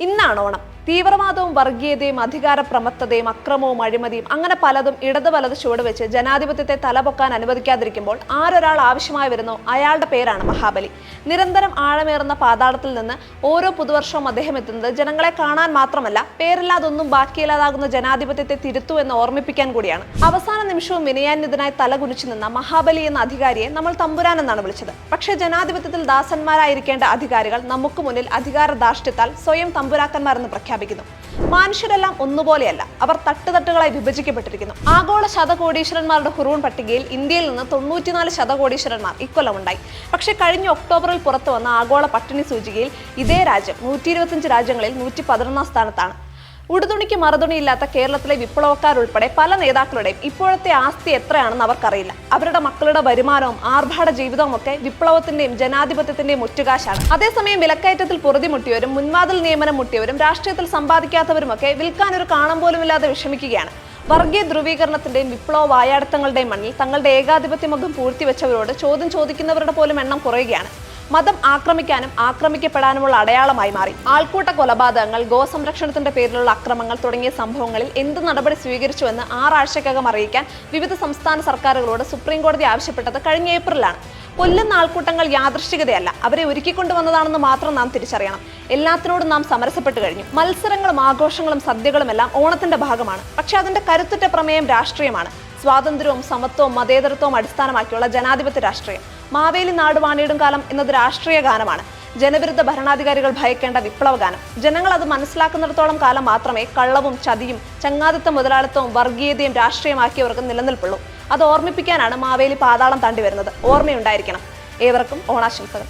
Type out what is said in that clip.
ഇന്നാണ് ഓണം. തീവ്രവാദവും വർഗീയതയും അധികാര പ്രമത്തതയും അക്രമവും അഴിമതിയും അങ്ങനെ പലതും ഇടത് വലത് ചുവട് വെച്ച് ജനാധിപത്യത്തെ തലപൊക്കാൻ അനുവദിക്കാതിരിക്കുമ്പോൾ ആരൊരാൾ ആവശ്യമായി വരുന്നോ അയാളുടെ പേരാണ് മഹാബലി. നിരന്തരം ആഴമേറുന്ന പാതാളത്തിൽ നിന്ന് ഓരോ പുതുവർഷവും അദ്ദേഹം എത്തുന്നത് ജനങ്ങളെ കാണാൻ മാത്രമല്ല പേരില്ലാതൊന്നും ബാക്കിയില്ലാതാകുന്ന ജനാധിപത്യത്തെ തിരുത്തു എന്ന് ഓർമ്മിപ്പിക്കാൻ കൂടിയാണ്. അവസാന നിമിഷവും വിനയാന്യതനായി തലകുനിച്ചു നിന്ന മഹാബലി എന്ന അധികാരിയെ നമ്മൾ തമ്പുരാൻ എന്നാണ് വിളിച്ചത്. പക്ഷേ ജനാധിപത്യത്തിൽ ദാസന്മാരായിരിക്കേണ്ട അധികാരികൾ നമുക്ക് മുന്നിൽ അധികാര ധാർഷ്ട്യത്താൽ സ്വയം തമ്പുരാക്കന്മാരെന്ന് പ്രഖ്യാപിക്കുന്നു മനുഷ്യരെല്ലാം ഒന്നുപോലെയല്ല. അവർ തട്ടുതട്ടുകളായി വിഭജിക്കപ്പെട്ടിരിക്കുന്നു. ആഗോള ശതകോടീശ്വരന്മാരുടെ ഹുറൂൺ പട്ടികയിൽ ഇന്ത്യയിൽ നിന്ന് തൊണ്ണൂറ്റിനാല് ശതകോടീശ്വരന്മാർ ഇക്കൊല്ലം ഉണ്ടായി പക്ഷേ കഴിഞ്ഞ ഒക്ടോബറിൽ പുറത്തു വന്ന ആഗോള പട്ടിണി സൂചികയിൽ ഇതേ രാജ്യം നൂറ്റി രാജ്യങ്ങളിൽ നൂറ്റി പതിനൊന്നാം സ്ഥാനത്താണ്. ഉടുതുണിക്ക് മറുതുണിയില്ലാത്ത കേരളത്തിലെ വിപ്ലവക്കാരുൾപ്പെടെ പല നേതാക്കളുടെയും ഇപ്പോഴത്തെ ആസ്തി എത്രയാണെന്ന് അവർക്കറിയില്ല. അവരുടെ മക്കളുടെ വരുമാനവും ആർഭാട ജീവിതവും ഒക്കെ വിപ്ലവത്തിന്റെയും ജനാധിപത്യത്തിന്റെയും ഒറ്റുകാശാണ്. അതേസമയം വിലക്കയറ്റത്തിൽ പൊറുതിമുട്ടിയവരും മുൻവാതിൽ നിയമനം മുട്ടിയവരും രാഷ്ട്രീയത്തിൽ സമ്പാദിക്കാത്തവരുമൊക്കെ വിൽക്കാൻ ഒരു കാണം പോലുമില്ലാതെ വിഷമിക്കുകയാണ്. വർഗീയ ധ്രുവീകരണത്തിന്റെയും വിപ്ലവ വായാടത്തങ്ങളുടെയും മണ്ണിൽ തങ്ങളുടെ ഏകാധിപത്യ മുഖം പൂഴ്ത്തിവെച്ചവരോട് ചോദ്യം ചോദിക്കുന്നവരുടെ പോലും എണ്ണം കുറയുകയാണ്. മതം ആക്രമിക്കാനും ആക്രമിക്കപ്പെടാനുമുള്ള അടയാളമായി മാറി. ആൾക്കൂട്ട കൊലപാതകങ്ങൾ ഗോസംരക്ഷണത്തിന്റെ പേരിലുള്ള അക്രമങ്ങൾ തുടങ്ങിയ സംഭവങ്ങളിൽ എന്ത് നടപടി സ്വീകരിച്ചുവെന്ന് ആറാഴ്ചക്കകം അറിയിക്കാൻ വിവിധ സംസ്ഥാന സർക്കാരുകളോട് സുപ്രീം കോടതി ആവശ്യപ്പെട്ടത് കഴിഞ്ഞ ഏപ്രിലാണ്. കൊല്ലുന്ന ആൾക്കൂട്ടങ്ങൾ യാദൃശ്ചികതയല്ല. അവരെ ഒരുക്കിക്കൊണ്ടുവന്നതാണെന്ന് മാത്രം നാം തിരിച്ചറിയണം. എല്ലാത്തിനോടും നാം സമരസപ്പെട്ടു കഴിഞ്ഞു. മത്സരങ്ങളും ആഘോഷങ്ങളും സദ്യകളും എല്ലാം ഓണത്തിന്റെ ഭാഗമാണ്. പക്ഷെ അതിന്റെ കരുത്തുറ്റ പ്രമേയം രാഷ്ട്രീയമാണ്. സ്വാതന്ത്ര്യവും സമത്വവും മതേതരത്വവും അടിസ്ഥാനമാക്കിയുള്ള ജനാധിപത്യ രാഷ്ട്രീയം. മാവേലി നാട് വാണിയിടും കാലം എന്നത് രാഷ്ട്രീയ ഗാനമാണ്. ജനവിരുദ്ധ ഭരണാധികാരികൾ ഭയക്കേണ്ട വിപ്ലവ ഗാനം ജനങ്ങൾ അത് മനസ്സിലാക്കുന്നിടത്തോളം കാലം മാത്രമേ കള്ളവും ചതിയും ചങ്ങാതിത്ത മുതലാളിത്തവും വർഗീയതയും രാഷ്ട്രീയമാക്കിയവർക്ക് നിലനിൽപ്പുള്ളൂ. അത് ഓർമ്മിപ്പിക്കാനാണ് മാവേലി പാതാളം താണ്ടി വരുന്നത്. ഓർമ്മയുണ്ടായിരിക്കണം. ഏവർക്കും ഓണാശംസകൾ.